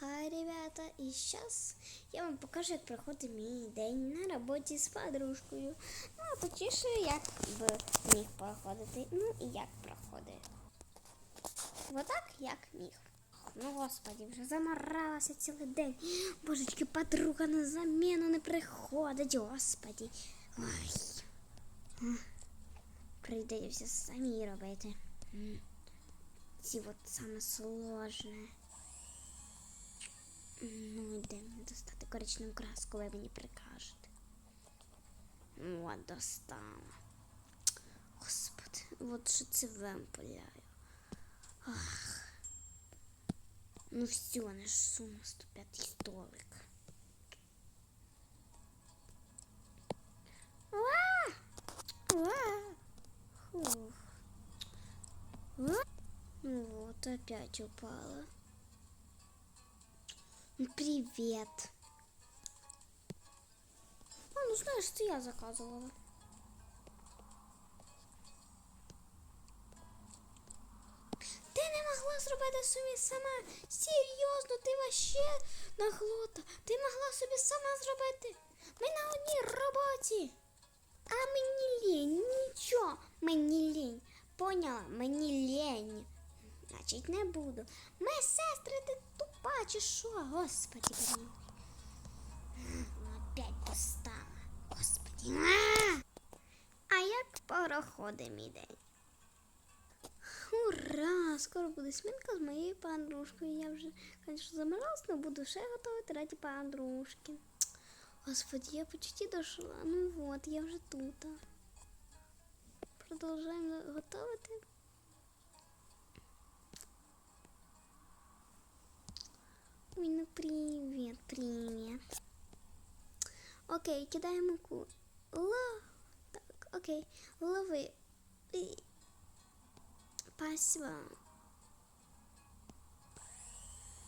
Хай, ребята, і зараз я вам покажу, як проходить мій день на роботі з подружкою. Ну, а точніше, як би міг проходити. Ну і як проходить. Отак, як міг. Ну, господі, вже заморалася цілий день. Божечки, подруга на заміну не приходить, господі. Ой. Прийдеться самі робити. Ці от саме сложне. Ну, йдемо достати коричневу краску, ви мені прикажете. Ну, От достала. Господи, от що це вам. Ах. Ну все, наш сума 105 столик. Уа! Уа! Фух. Ну вот, опять упала. Привет. А, ну знаешь, что я заказывала. Ти не могла зробити собі сама. Серйозно, ти вообще наглота. Ти могла собі сама зробити. Ми на одній роботі. А мені лінь, нічого, мені лінь. Поняла, мені лінь. Значить, не буду. Ми сестри, ти тупа чи що? Господи. Ну, опять достала. Господи. А! А як проходить мій день? Ура! Скоро буде смінка з моєю подружкою. Я вже, звісно, замиралась, але буду ще готувати раді подружки. Господи, я почти дошла. Ну вот, я вже тут. Продовжуємо готувати. Ой, ну привет, привет. Окей, кидаємо муку. Ла. Так, окей. Лови. Спасибо.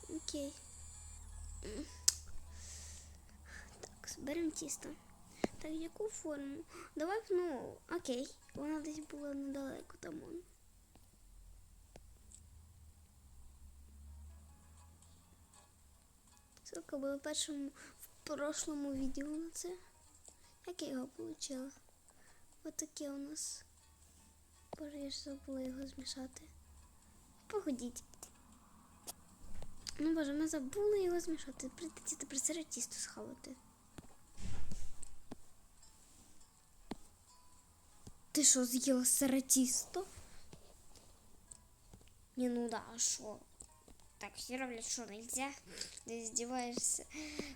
Окей. Так, зберемо тісто. Так, яку форму? Давай, ну, окей. Вона десь була недалеко тому. Ссылка була в першому в прошлому відео на це. Як я його отримала? Ось таке у нас. Боже, я ж забула його змішати. Погодіть. Ну боже, ми забули його змішати. Прийдеться тепер сире тісто схавати. Ти що, з'їла сире тісто? Не, ну да, а що? Так, всі роблять, що нельзя. Ти здіваєшся.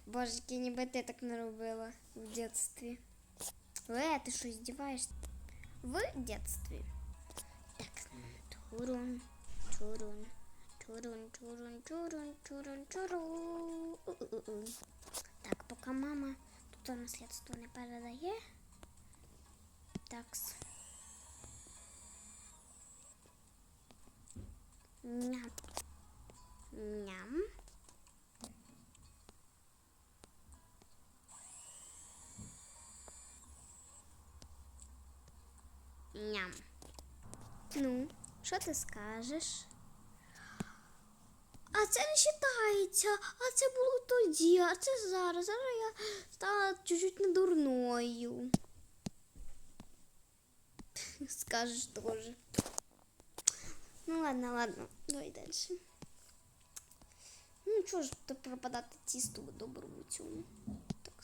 Божечки, ніби ти так не робила в дитинстві. Е, ти що, здіваєшся? В дитинстві. Так, турун, турун, турун, турун, турун, турун, турун. У-у-у. Так, поки мама тут наслідство не передає. Такс. Ням. Ням. Ням. Ну, що ти скажеш? А це не вважається, а це було тоді, а це зараз. Зараз я стала чуть-чуть недурною. Скажеш теж. Ну ладно, ладно, давай далі. Ну чого ж то пропадати тісту доброму цьому. Так.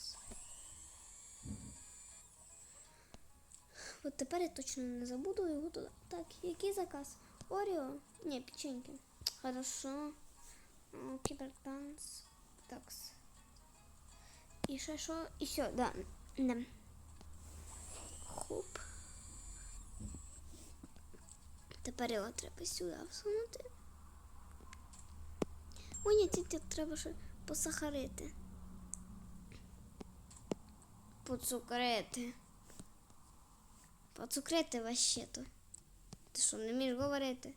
От тепер я точно не забуду його туди. Так, який заказ? Оріо? Ні, печеньки. Хорошо. М, Кібертанц. Такс. І ще що? І все, да. да. Хоп. Тепер його треба сюди всунути. Ой, тільки треба ще посахарити. Поцукрити. Поцукрити вообще-то. Ти що, не вмієш говорити?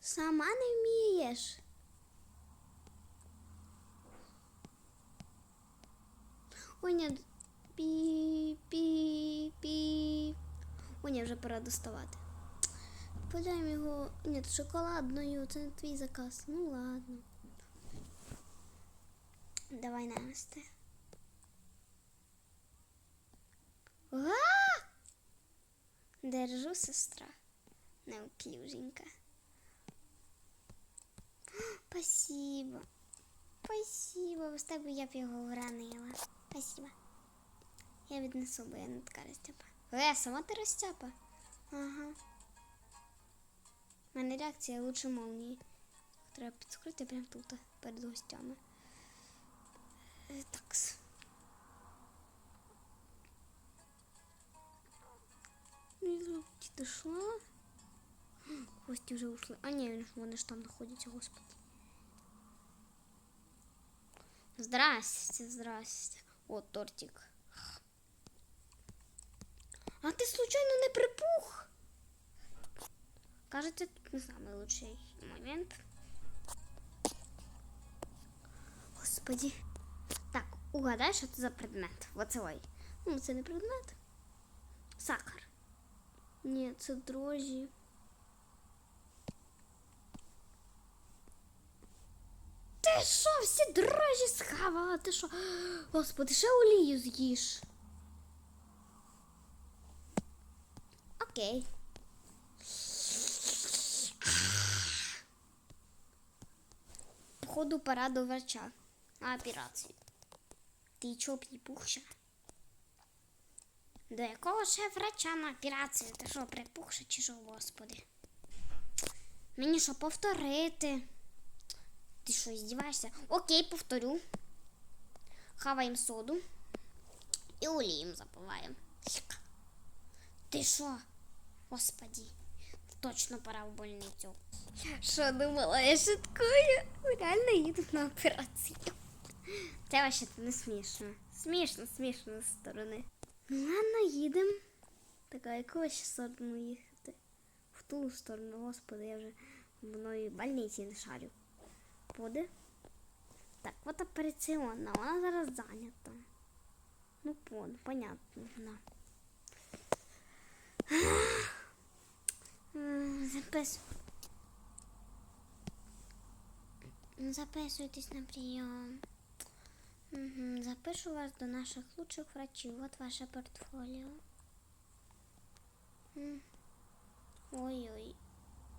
Сама не вмієш. Ой, ні. Пі, пі, пі. Ой, ні, вже пора доставати. Подаємо його. Ні, шоколадною, це не твій заказ. Ну ладно. Давай нанести. Держу, сестра. Неуклюженька. Спасибо. Спасибо. Без тебе я б його вранила. Спасибо. Я віднесу, бо я не така розтяпа. Е, сама ти розтяпа? Ага. У мене реакція лучше молнії. Треба підскрити прямо тут, перед гостями. Е, Такс. Ти дошла? Гості вже ушли. А ні, вони ж там знаходяться, господи. Здрасте, здрасте. О, тортик. А ти случайно не припух? Кажется, тут не самый лучший момент. Господи. Так, угадай, що це за предмет. Оцевой. Ну, це не предмет. Сахар. Ні, це дрожжі. Ти що, всі дрожжі схавала? Ти що? Господи, ще олію з'їш. Окей. Походу пора до врача на операцію. Ти чого припухша? До якого ще врача на операцію? Ти що, припухша чи що, господи? Мені що повторити? Ти що, здіваєшся? Окей, повторю. Хаваємо соду і олієм запиваємо. Ти що? Господи, точно пора в больницю. Що думала, я шуткую? Реально їду на операцію. Це вообще не смішно. Смішно, смішно з сторони. Ну ладно, їдемо. Така, яку ще сторону їхати? В ту сторону, господи, я вже в мною больниці не шарю. Буде? Так, от операційна, вона зараз зайнята. Ну, понятно, вона. М, Записуйтесь на. Угу. Запишу вас до наших лучших врачів. Вот ваше портфоліо. Ой-ой.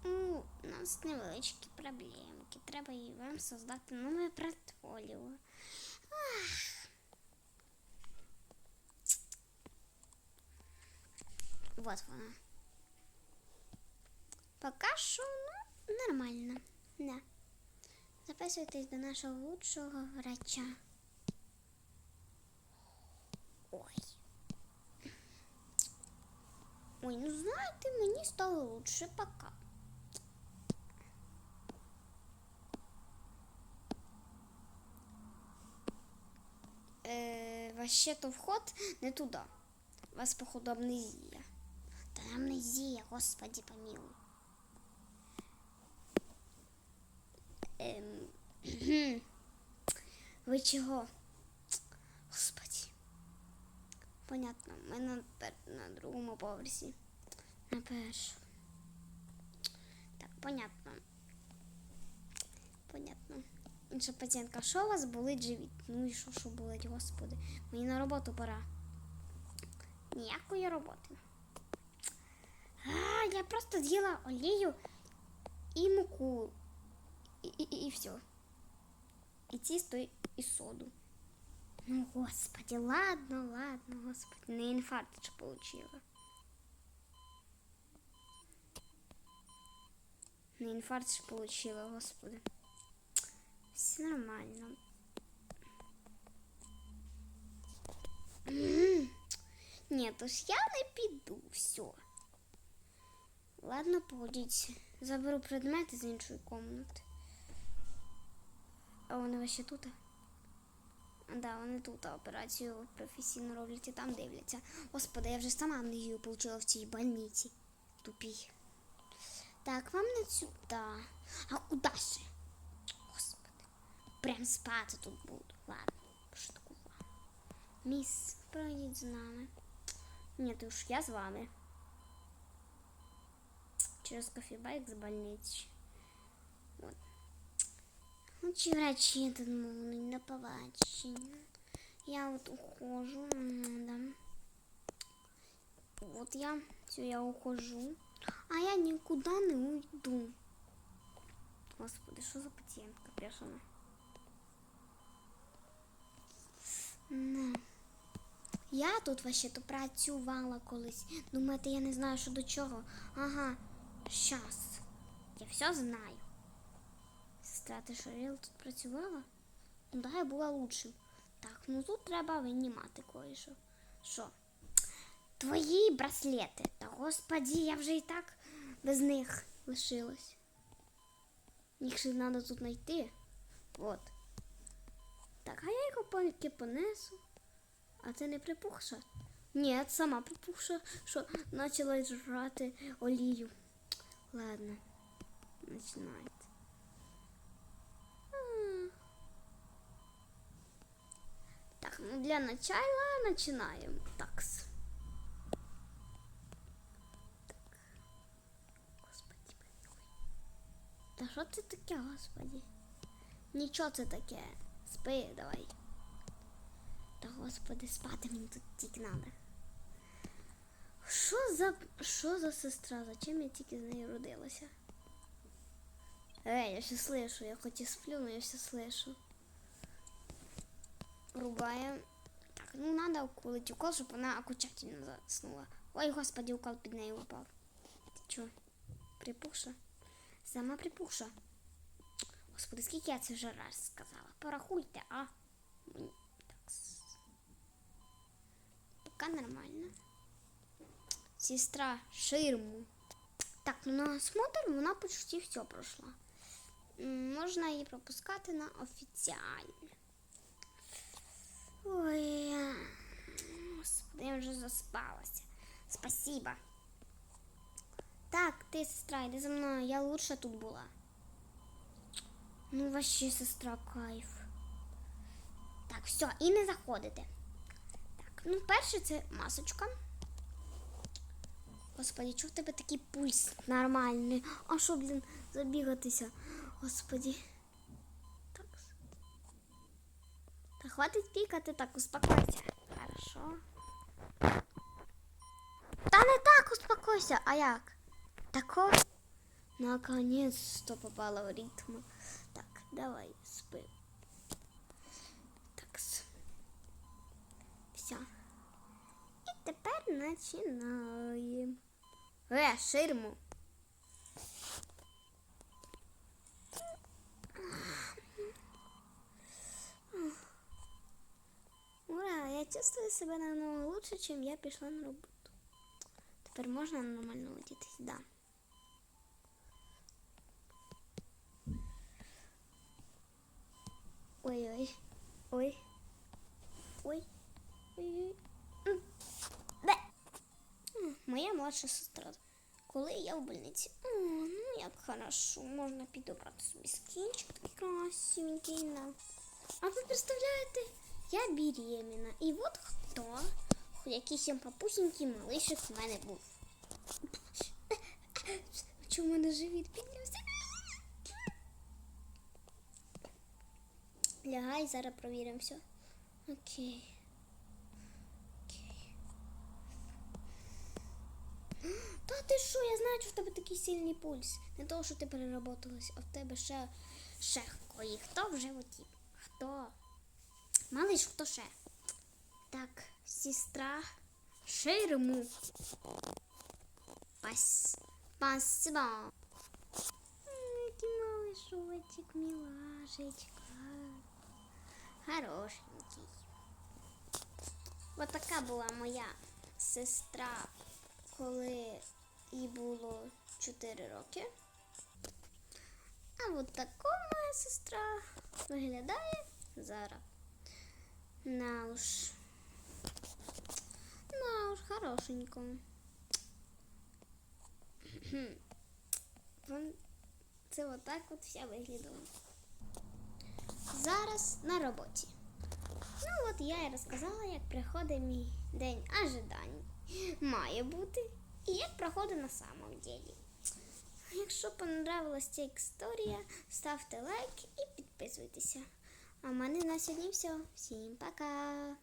Ну, у нас невеличкі проблемки. Треба і вам создати нове портфоліо. Ах. Вот вона. Пока що, ну, нормально. Да. Записуйтесь до нашого лучшого врача. Ой. Ой, ну знаєте, мені стало лучше пока. Е, вообще-то вход не туди. У вас, походу, амнезія. Та амнезія, господи помилуй. Ем, ви чого? Господи. Понятно, ми на, на другому поверсі. На першому. Так, понятно. Понятно. Інша пацієнтка, що у вас болить живіт? Ну і що, що болить, господи. Мені на роботу пора. Ніякої роботи. А, я просто з'їла олію і муку. І, і, і, і все. І тісто, і, і соду. Ну, господи, ладно, ладно, господи, не інфаркт ж получила. Не інфаркт ж получила, господи. Все нормально. М, Ні, то ж я не піду, все. Ладно, погодіть. Заберу предмети з іншої комнати. А вони ще тут? Да, вони тут операцію професійно роблять і там дивляться. Господи, я вже сама амнезію отримала в цій больниці. Тупій. Так, вам не сюди. А куди ще? Господи. Прям спати тут буду. Ладно, пошуткувала. Міс, пройдіть з нами. Ні, то ж я з вами. Через кофебайк з больниці. Ну, Чи врачі тут можуть на побачення. Я от ухожу. Да. Вот я, все, я ухожу. А я никуда не уйду. Господи, що за пацієнтка бешена? Я тут вообще-то працювала колись. Думаєте, я не знаю, що до чого. Ага, щас. Я все знаю. Сестра, ти що, тут працювала? Ну да, я була лучшим. Так, ну тут треба винімати кое-що. Що? Твої браслети. Та господі, я вже і так без них лишилась. Їх ще треба тут знайти. Вот. Так, а я його поки понесу. А ти не припухша? Ні, сама припухша, що почала жрати олію. Ладно, починайте. М. Так, ну для начала начинаем. Такс. Так. Господи. Та що це таке, господи? Нічого це таке. Спи, давай. Та господи, спати мені тут тільки надо. Що за що за сестра? Зачем я тільки з нею родилася? Ей, я ще слышу, я хоч і сплю, но я все слышу. Рубаем. Так, ну надо уколить укол, щоб вона окончательно заснула. Ой, господи, укол під нею упав. Ти чо? Припухша? Сама припухша. Господи, скільки я це вже раз сказала? Порахуйте, а? Так. Пока нормально. Сестра, ширму. Так, ну на осмотр вона почти все пройшла. Можна її пропускати на офіціальне. Ой, господи, я вже заспалася. Спасибо. Так, ти, сестра, йди за мною, я лучше тут була. Ну, вообще, сестра, кайф. Так, все, і не заходите. Так, ну перше це масочка. Господи, чого в тебе такий пульс нормальний? А що, блін, забігатися? Господи. Так. Та хватить пікати, так, успокойся. Хорошо. Та не так успокойся, а як? Тако? Наконец-то попала в ритм. Так, давай, спи. Так. Все. І тепер починаємо. Е, ширму. Ура, я чувствую себе намного лучше, чем я пішла на роботу. Тепер можна нормально одітись, да. Ой-ой. Ой. Ой. Ой-ой. М. Де? Моя младша сестра. Коли я в больниці. О, ну як хорошо, можна підобрати собі скінчик такий красивенький. А ви представляєте, я беременна. І от хто? Якийсь там папусенький малишик в мене був. Чому в мене живіт піднявся? Лягай, зараз провіримо все. Окей. Окей. Та ти що, я знаю, що в тебе такий сильний пульс. Не того, що ти переработалась, а в тебе ще, ще кої. Хто в животі? Хто? Малиш, хто ще? Так, сестра ширму. Пас. Спасибо. Який малышочек, милашечка. Хорошенький. От така була моя сестра, коли їй було 4 роки. А от така моя сестра виглядає зараз. На уж. На уж хорошенько. Це отак от вся виглядала. Зараз на роботі. Ну от я і розказала, як приходить мій день ожидань. Має бути. І як проходить на самом деле. Якщо понравилась ця історія, ставте лайк і підписуйтеся. А в мене на сьогодні все. Всім пока!